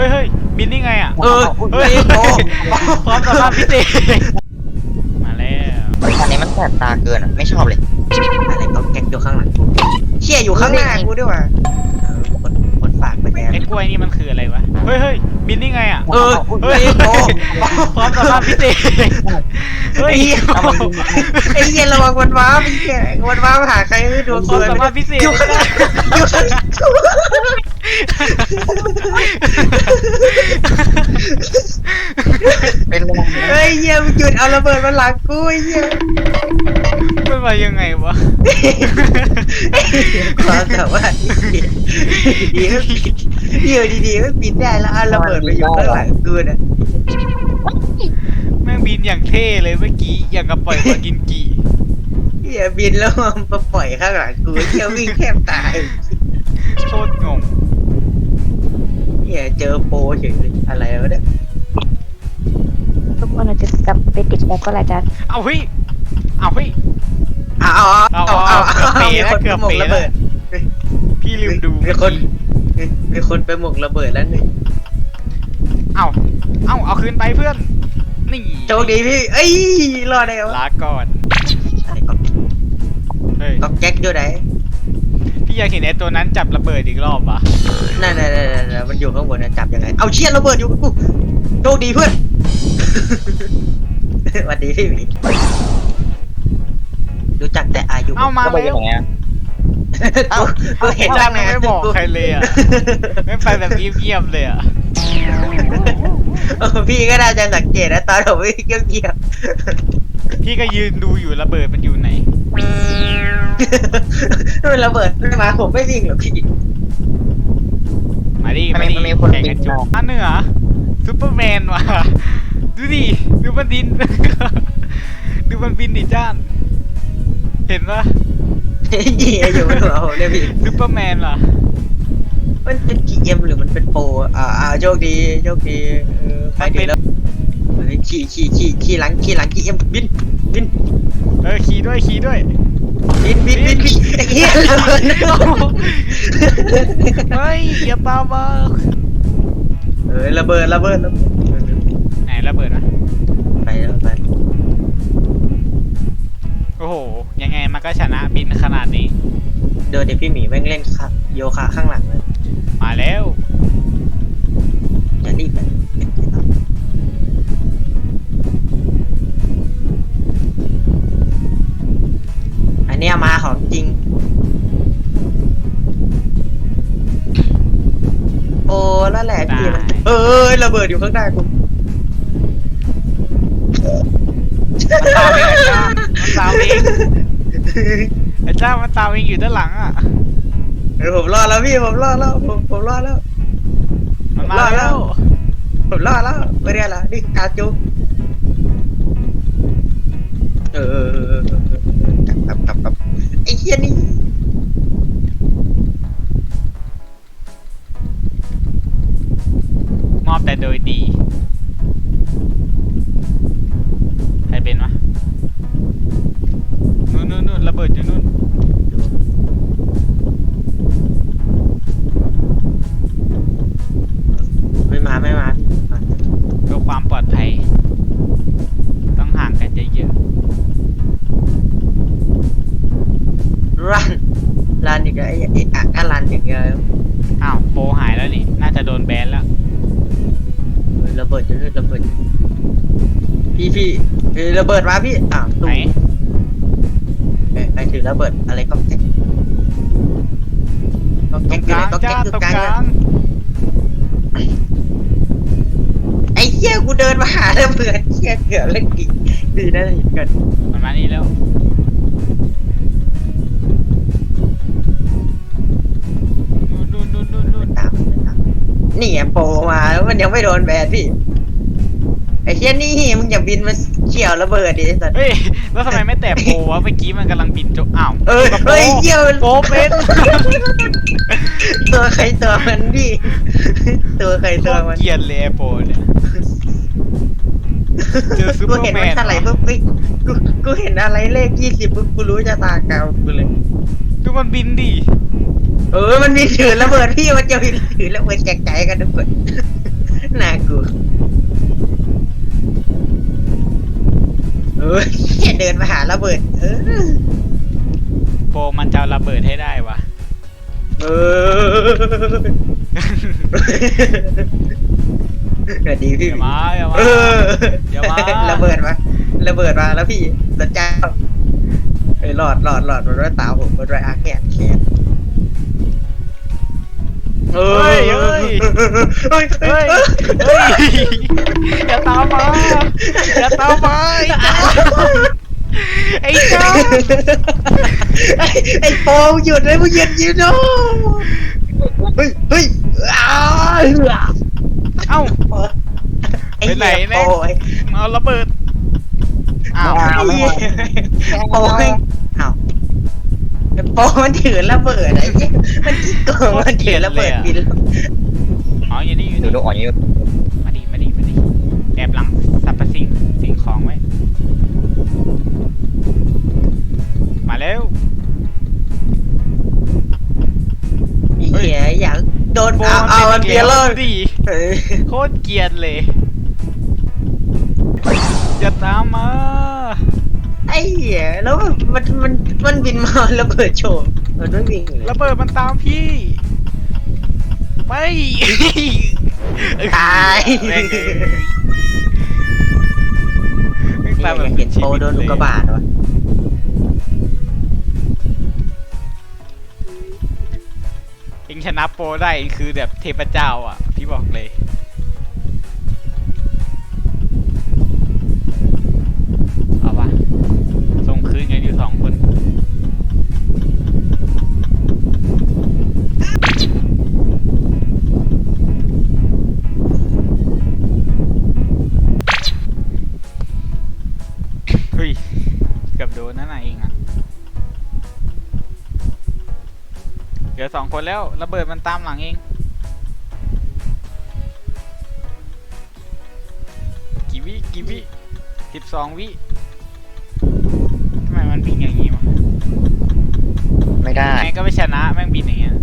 ฮ้ยเฮ้ยบินนี่ไงอะ เออเฮ้ยโอ้พร้อมสามารถพิเศษมาแล้วตอนนี้มันแสบตาเกินอะไม่ชอบเลยอะไรก็แก๊กอยู่ข้างหลังกูเชี่ยอยู่ข้างหน้ากูด้วยว่ะเออคนคนฝากไปแทนไอ้กล้วยนี่มันคืออะไรวะ เฮ้ยเฮ้ยบินนี่ไงอะ เออเฮ้ยโอ้พร้อมสามารถพิเศษเฮ้ยไอ้เหี้ยระวังวันว้าไอ้เหี้ยวันว้ามาหาใครไม่ดูพร้อมสามารถพิเศษอยู่ข้างหน้าอยู่ข้างหน้า เป็นลมเฮ้ยเหี้ยมึงหยุดเอาระเบิดมาหลังกูไอ้เหี้ยมันมายังไงวะ ความแต่ว่าดีๆก็ปิดอยู่ดีๆก็ปิดได้แล้วเอาระเบิดมาอยู่ข้างหลังกูนะแม่งบินอย่างเท่เลยเมื่อกี้ อย่างกับปล่อยมากินกี่เหี้ยบินแล้วมาปล่อยข้างหลังกูเหี้ยวิ่งแทบตาย โคตรงง เหี้ยเจอโปรเฉยเลยอะไรวะเนี่ยทุกคนอาจจะกลับไปติดแล้วก็ละจ้ะเอาเฮ้ยเอาเฮ้ยเอาเอาเอาเอาเอาเอาเกือบเป๋มีแล้วคนเกืไปอบหมกเป๋ระเบิดพี่ลืมดูมีคนมีคนไปหมกระเบิดแล้วหนึ่งเอาเอาเอาคืนไปเพื่อน นี่โชคดีพี่เอ้ยรอดได้วะลาก่อน อะไรก็เฮ้ย ก็แก๊กอยู่ไหน พี่อยากเห็นไอ้ตัวนั้นจับระเบิดอีกรอบวะนั่นนั่นนั่นนั่นมันอยู่ข้างบนนะจับยังไง เอาเชี่ยระเบิดอยู่กูโชคดีเพื่อน สวัสดีพี่หมีรู้จักแต่อายุเอามาก็ไปแล้ยังวไงอะเอ้ากูเห็นจัตั้งงนานไม่บอกใครเลยอะ ไม่ไปแบบเงียบๆเลยอะ เออพี่ก็น่าจะสังเกตนะตอนผมวิ่งเงียบพี่ก็ยืนดูอยู่ระเบิดมันอยู่ไหน ๆ มันระเบิดไม่มาผมไม่วิ่งหรอกพี่ มาดิมันมามีดิมันมีคนแข่งบิกันนจุมาอันเหนือซูเปอร์แมนว่ะ ดูดิ ดูมันบิน ดูมันบินดิจ้าน เห็นปะเหยียอยู่บนหัวผมเนี่ยพี่ ซูเปอร์แมนว่ะ มันเป็น GM หรือมันเป็นโปรอ่าอ่าโชคดีโชคดีเออไปดีแล้วเฮ้ยขี่ขี่ขี่ขี่หลังขี่หลัง GM บินบินเออขี่ด้วยขี่ด้วย บินบินบินบินไอ้เหี้ยระเบิดเฮ้ยอย่าตามมาเออระเบิดระเบิดระเบิดไหนระเบิดอะไปแล้วไปโอ้โห ยังไงมันก็ชนะบินขนาดนี้ เดินเดี๋ยวพี่หมีแม่งเล่นค่ะโยคะข้างหลังเลยมาแล้วจะรีบไป เนี้ยมาของจริง โอ้แล้วแหละพี่มันได้เออระเบิดอยู่ข้างหน้ากูมันตามเองไอ้จ้ามันตามเองไอ้จ้ามันตามเองอยู่ด้านหลังอะเออผมรอดแล้วพี่ผมรอดแล้วผมผมรอดแล้วมันมาว่าแล้แล้ววผมรอดแล้วไม่ได้ละนี่กาจูเออ โดยดี ใครเป็นวะนู่นนู่นนู่นระเบิดอยู่นู่นไม่มาไม่มาพี่มาเพื่อความปลอดภัย ต้องห่างกันเยอะรันรันอีกแล้วไอ้ไอ้อะอะรันอย่างเงี้ยๆอ้าวโปรหายแล้วนี่ น่าจะโดนแบนแล้วเออ ระเบิดจะระเบิด พี่พี่เออระเบิดมาพี่อ้าวไหนเอ้ยใครถือระเบิดอะไรก็แก๊กก็ตรแก๊กงอกยู่ลาไหนงก็จ้าแก๊กอยู่ตรงกลางกนะลางไอ้เหี้ยกูเดินมาหาระเบิดเหี้ยเกือบแล้วกี่ดีนะเห็นกันมันมานี่แล้ว นี่ไงโปรมาแล้วมันยังไม่โดนแบนพี่ ไอ้เชี่ยนี่มึงอย่าบินมาเฉี่ยวระเบิดดิไอ้สัตว์ เฮ้ย แล้วทำไมไม่แตะโปรวะเมื่อกี้มันกำลังบินจบอ้าวเอ้ยกับโปรเฮ้ยเหี้ยโปรเป็น ตัวใครตัวมันดิตัวใครโคตัวตรมันเกลียดเลยไอ้โปรเนี่ย เจอซูเปกูอร์เห็นแมมันนเท่าไหร่ปุ๊บเฮ้ยกูกูเห็นอะไรเลขยี่สิบปุ๊บกูรู้จะตากาวกูเลย ดูมันบินดิ เออ มันมีถือระเบิดพี่มันจะมีถือระเบิดแจกใจกันทุกคนน่ากลัวเออแค่เดินมาหาระเบิด เออ โปรมันจะเอาระเบิดให้ได้วะเออสวัสดีพี่อย่ามาอย่ามาเอออย่ามาระเบิดมาระเบิดมาแล้วพี่รถเจ้าเอ้ยหลอดหลอดหลอดมันด้วยตาผมมันด้วยอาแขนแขน เฮ้ยเฮ้ยเฮ้ยเฮ้ยเฮ้ยอย่าตามมาอย่าตามมาไอ้เจ้าไอ้ไอ้โปมหยุดเลยมึงหยุดยืนโนเฮ้ยเฮ้ยอ้าวเอ้าไอ้ไปไหนเนี่ยเอาระเบิดอ้าวไอ้เลยโปไอ้อ้า ไอ้โปมันถือระเบิดไอ้เหี้ยมันขี้โกงมันถือระเบิดบินอ๋ออยู่นี่อยู่ดูนี่ดูอ่อนอยู่มาดิมาดิมาดิแอบหลังสรรพสิ่งสิ่งของไว้ มาแล้วไอ้เหี้ยอยากโดนโบเอาเอามัมันนเบีเกลียยร์ดเลเลยยดิเออโคตรเกลียดเลย อย่าตามมา ไอ้เหี้ยแล้วมันมันมันบินมาระเบิดโฉมมันไม่วิ่งเลยระเบิดมันตามพี่ ไม่ ตายแม่งเอ้ยแม่งนี่ตามแบบยังเห็นโปโดนลูกกระบาดวะเองชนะโปรได้คือแบบเทพเจ้าอะ พี่บอกเลย ลือสองคนแล้วระเบิดมันตามหลังเองกี่วิกี่วิสิบสองวิทำไมมันบินอย่างงี้วะไม่ได้แม่งก็ไม่ชนะแม่งบินอย่างเงี้ย